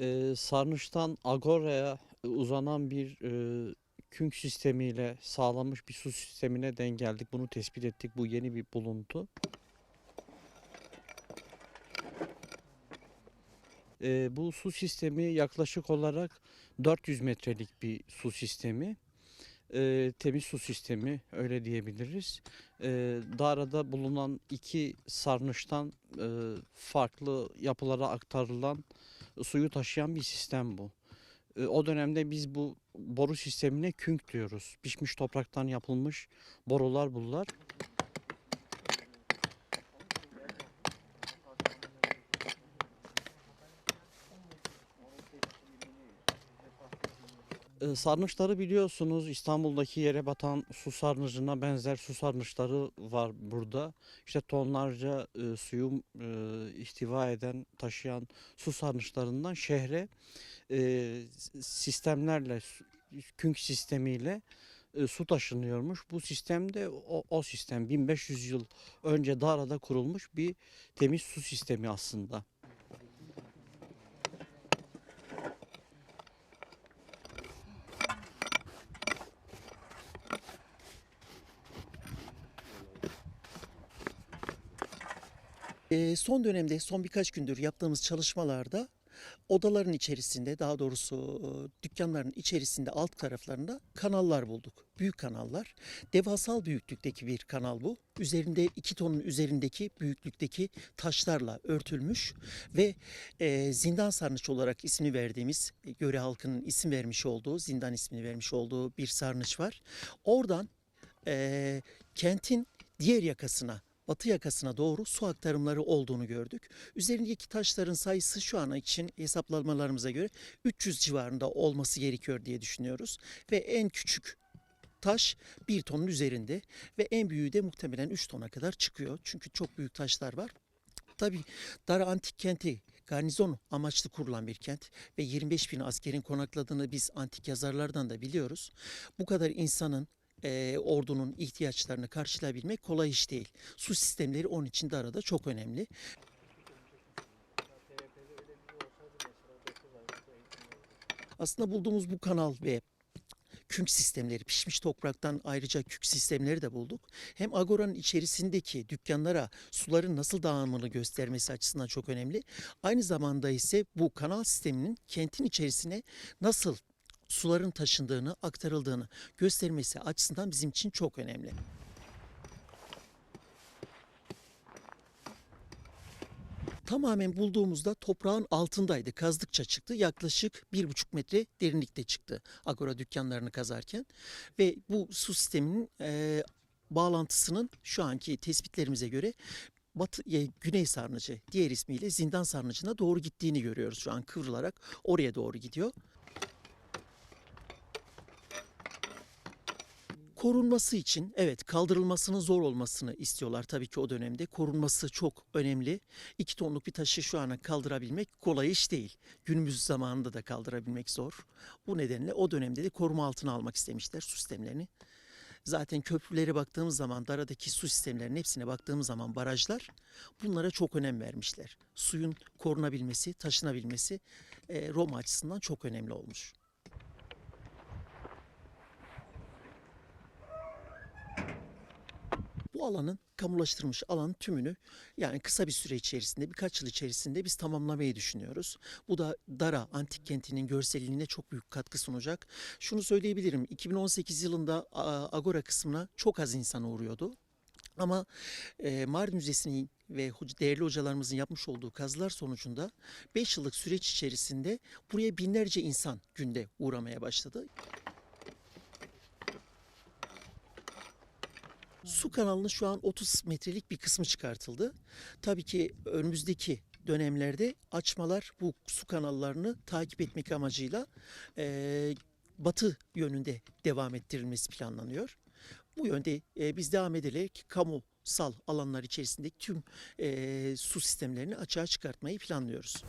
Ee, Sarnıç'tan Agora'ya uzanan bir e, künk sistemiyle sağlanmış bir su sistemine denk geldik. Bunu tespit ettik. Bu yeni bir buluntu. Ee, bu su sistemi yaklaşık olarak 400 metrelik bir su sistemi. Ee, temiz su sistemi öyle diyebiliriz. Ee, Dara'da bulunan iki sarnıçtan e, farklı yapılara aktarılan suyu taşıyan bir sistem bu. E, O dönemde biz bu boru sistemine künk diyoruz. Pişmiş topraktan yapılmış borular bunlar. Sarnıçları biliyorsunuz İstanbul'daki yere batan su sarnıcına benzer su sarnıçları var burada. İşte tonlarca e, suyu e, ihtiva eden, taşıyan su sarnıçlarından şehre e, sistemlerle, künk sistemiyle e, su taşınıyormuş. Bu sistem de o, o sistem 1500 yıl önce Dara'da kurulmuş bir temiz su sistemi aslında. Eee, son dönemde, son birkaç gündür yaptığımız çalışmalarda odaların içerisinde, daha doğrusu e, dükkanların içerisinde alt taraflarında kanallar bulduk. Büyük kanallar. Devasal büyüklükteki bir kanal bu. Üzerinde iki tonun üzerindeki büyüklükteki taşlarla örtülmüş ve e, zindan sarnıç olarak ismi verdiğimiz, e, göre halkının isim vermiş olduğu, zindan ismini vermiş olduğu bir sarnıç var. Oradan e, kentin diğer yakasına batı yakasına doğru su aktarımları olduğunu gördük. Üzerindeki taşların sayısı şu an için hesaplamalarımıza göre 300 civarında olması gerekiyor diye düşünüyoruz. Ve en küçük taş 1 tonun üzerinde ve en büyüğü de muhtemelen 3 tona kadar çıkıyor. Çünkü çok büyük taşlar var. Tabii Dara Antik Kenti garnizon amaçlı kurulan bir kent ve 25 bin askerin konakladığını biz antik yazarlardan da biliyoruz. Bu kadar insanın e, ordunun ihtiyaçlarını karşılayabilmek kolay iş değil. Su sistemleri onun için Dara'da çok önemli. Aslında bulduğumuz bu kanal ve künk sistemleri, pişmiş topraktan ayrıca kük sistemleri de bulduk. Hem Agora'nın içerisindeki dükkanlara suların nasıl dağılımını göstermesi açısından çok önemli. Aynı zamanda ise bu kanal sisteminin kentin içerisine nasıl suların taşındığını, aktarıldığını göstermesi açısından bizim için çok önemli. Tamamen bulduğumuzda toprağın altındaydı. Kazdıkça çıktı. Yaklaşık bir buçuk metre derinlikte çıktı. Agora dükkanlarını kazarken. Ve bu su sisteminin e, bağlantısının şu anki tespitlerimize göre Batı, e, Güney Sarnıcı diğer ismiyle Zindan Sarnıcı'na doğru gittiğini görüyoruz şu an kıvrılarak oraya doğru gidiyor. Korunması için evet kaldırılmasının zor olmasını istiyorlar tabii ki o dönemde. Korunması çok önemli. İki tonluk bir taşı şu ana kaldırabilmek kolay iş değil. Günümüz zamanında da kaldırabilmek zor. Bu nedenle o dönemde de koruma altına almak istemişler su sistemlerini. Zaten köprülere baktığımız zaman, Dara'daki su sistemlerinin hepsine baktığımız zaman barajlar bunlara çok önem vermişler. Suyun korunabilmesi, taşınabilmesi Roma açısından çok önemli olmuş. Bu alanın kamulaştırılmış alan tümünü yani kısa bir süre içerisinde birkaç yıl içerisinde biz tamamlamayı düşünüyoruz. Bu da Dara antik kentinin görselliğine çok büyük katkı sunacak. Şunu söyleyebilirim 2018 yılında Agora kısmına çok az insan uğruyordu. Ama e, Mardin Müzesi'nin ve değerli hocalarımızın yapmış olduğu kazılar sonucunda 5 yıllık süreç içerisinde buraya binlerce insan günde uğramaya başladı. Su kanalının şu an 30 metrelik bir kısmı çıkartıldı. Tabii ki önümüzdeki dönemlerde açmalar bu su kanallarını takip etmek amacıyla eee, batı yönünde devam ettirilmesi planlanıyor. Bu yönde e, biz devam ederek kamusal alanlar içerisindeki tüm e, su sistemlerini açığa çıkartmayı planlıyoruz.